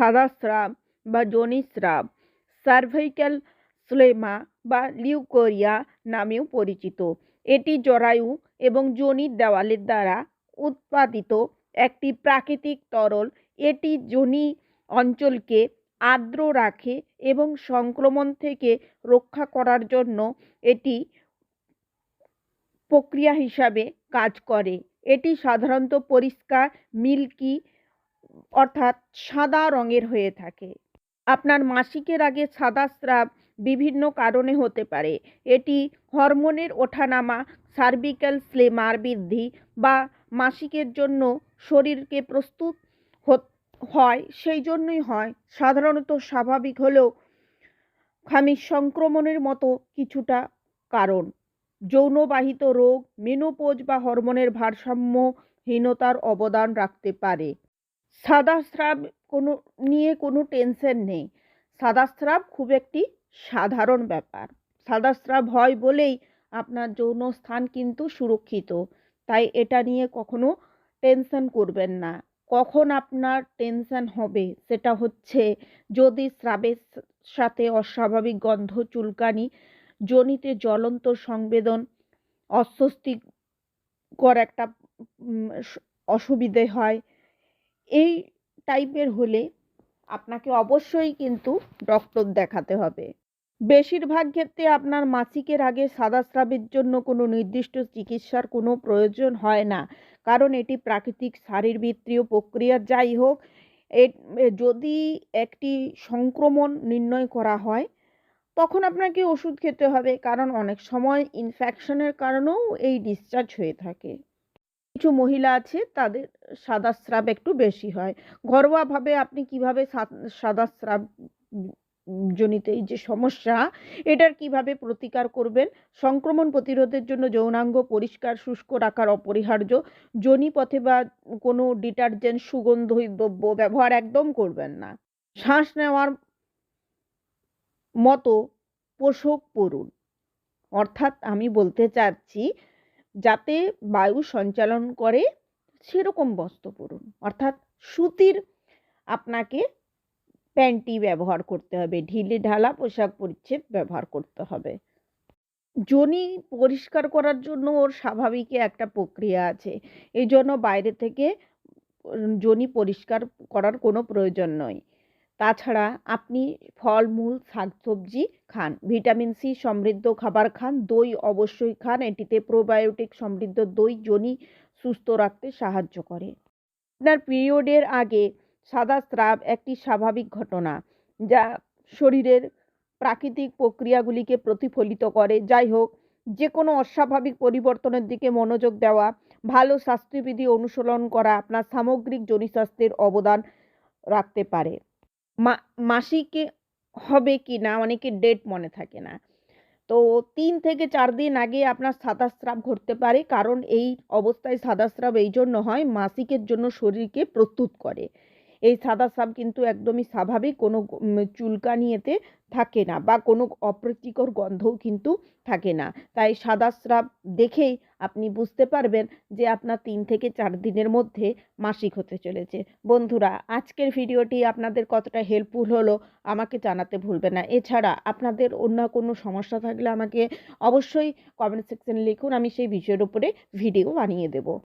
সাদা স্রাব বা যোনিস্রাব সার্ভাইক্যাল স্লেমা বা লিউকোরিয়া নামেও পরিচিত। এটি জরায়ু এবং যোনির দেওয়ালের দ্বারা উৎপাদিত একটি প্রাকৃতিক তরল। এটি যোনি অঞ্চলকে আর্দ্র রাখে এবং সংক্রমণ থেকে রক্ষা করার জন্য এটি প্রক্রিয়া হিসাবে কাজ করে। এটি সাধারণত পরিষ্কার, মিল্কি অর্থাৎ সাদা রঙের হয়ে থাকে। আপনার মাসিকের আগে সাদা স্রাব বিভিন্ন কারণে হতে পারে। এটি হরমোনের ওঠানামা সার্ভিক্যাল স্লেমার বৃদ্ধি বা মাসিকের জন্য শরীরকে প্রস্তুত হয় সেই জন্যই হয়। সাধারণত স্বাভাবিক হলেও খামির সংক্রমণের মতো কিছুটা কারণ। যৌনবাহিত রোগ, মেনোপোজ বা হরমোনের ভারসাম্যহীনতার অবদান রাখতে পারে। সাদা স্রাব কোনো, নিয়ে কোনো টেনশন নেই। সাদা স্রাব খুব একটি সাধারণ ব্যাপার। সাদা স্রাব হয় বলেই আপনার যৌন স্থান কিন্তু সুরক্ষিত। তাই এটা নিয়ে কখনো টেনশন করবেন না। কখন আপনার টেনশন হবে সেটা হচ্ছে যদি স্রাবের সাথে অস্বাভাবিক গন্ধ, চুলকানি, জনিতে জ্বলন্ত সংবেদন, অস্বস্তিকর একটা অসুবিধে হয় এই টাইপের হলে আপনাকে অবশ্যই কিন্তু ডক্টর দেখাতে হবে। বেশিরভাগ ক্ষেত্রে আপনার মাসিকের আগে সাদা স্রাবের জন্য কোনো নির্দিষ্ট চিকিৎসার কোনো প্রয়োজন হয় না। কারণ এটি প্রাকৃতিক শারীরবৃত্তীয় প্রক্রিয়া, যাই হোক যদি একটি সংক্রমণ নির্ণয় করা হয়, তখন আপনাকে ওষুধ খেতে হবে। কারণ অনেক সময় ইনফেকশনের কারণেও এই ডিসচার্জ হয়ে থাকে। কিছু মহিলা আছে, তাদের সাদা স্রাব একটু বেশি হয়। ঘরোয়াভাবে আপনি কীভাবে সাদা স্রাব জনিত এই যে সমস্যা, এটার কীভাবে প্রতিকার করবেন? সংক্রমণ প্রতিরোধের জন্য যৌনাঙ্গ পরিষ্কার, শুষ্ক রাখার অপরিহার্য যোনি জনিপথে বা কোনো ডিটারজেন্ট সুগন্ধি দ্রব্য ব্যবহার একদম করবেন না। শ্বাস নেওয়ার মতো পোষক পরুন। অর্থাৎ আমি বলতে চাচ্ছি যাতে বায়ু সঞ্চালন করে সেরকম বস্ত্র পরুন। অর্থাৎ সুতির আপনাকে প্যান্টি ব্যবহার করতে হবে, ঢিলে ঢালা পোশাক পরিচ্ছেদ ব্যবহার করতে হবে। যোনি পরিষ্কার করার জন্য ওর স্বাভাবিকই একটা প্রক্রিয়া আছে। এই জন্য বাইরে থেকে যোনি পরিষ্কার করার কোনো প্রয়োজন নয়। তাছাড়া আপনি ফলমূল শাকসবজি খান। ভিটামিন সি সমৃদ্ধ খাবার খান। দই অবশ্যই খান। এটিতে প্রোবায়োটিক সমৃদ্ধ দই যোনি সুস্থ রাখতে সাহায্য করে। আপনার পিরিয়ডের আগে সাদা স্রাব একটি স্বাভাবিক ঘটনা, যা শরীরের প্রাকৃতিক প্রক্রিয়াগুলিকে প্রতিফলিত করে। যাই হোক যে কোনো অস্বাভাবিক পরিবর্তনের দিকে মনোযোগ দেওয়া, ভালো স্বাস্থ্যবিধি অনুসরণ করা আপনার সামগ্রিক জনিস্বাস্থ্যের অবদান রাখতে পারে। মা, মাসিকে হবে কি না? অনেকের ডেট মনে থাকে না। তো তিন থেকে চার দিন আগে আপনার সাদা স্রাব ঘটতে পারে, কারণ এই অবস্থায় সাদা স্রাব এই জন্য হয়, মাসিকের জন্য শরীরকে প্রস্তুত করে। এই সাদা স্রাব কিন্তু একদমই স্বাভাবিক, কোনো চুলকানি এতে থাকে না বা কোনো অপ্রীতিকর গন্ধও কিন্তু থাকে না। তাই সাদা স্রাব দেখেই আপনি বুঝতে পারবেন যে আপনার তিন থেকে চার দিনের মধ্যে মাসিক হতে চলেছে। বন্ধুরা, আজকের ভিডিওটি আপনাদের কতটা হেল্পফুল হলো আমাকে জানাতে ভুলবেন না। এছাড়া আপনাদের অন্য কোনো সমস্যা থাকলে আমাকে অবশ্যই কমেন্ট সেকশনে লিখুন, আমি সেই বিষয়ের উপরে ভিডিও বানিয়ে দেবো।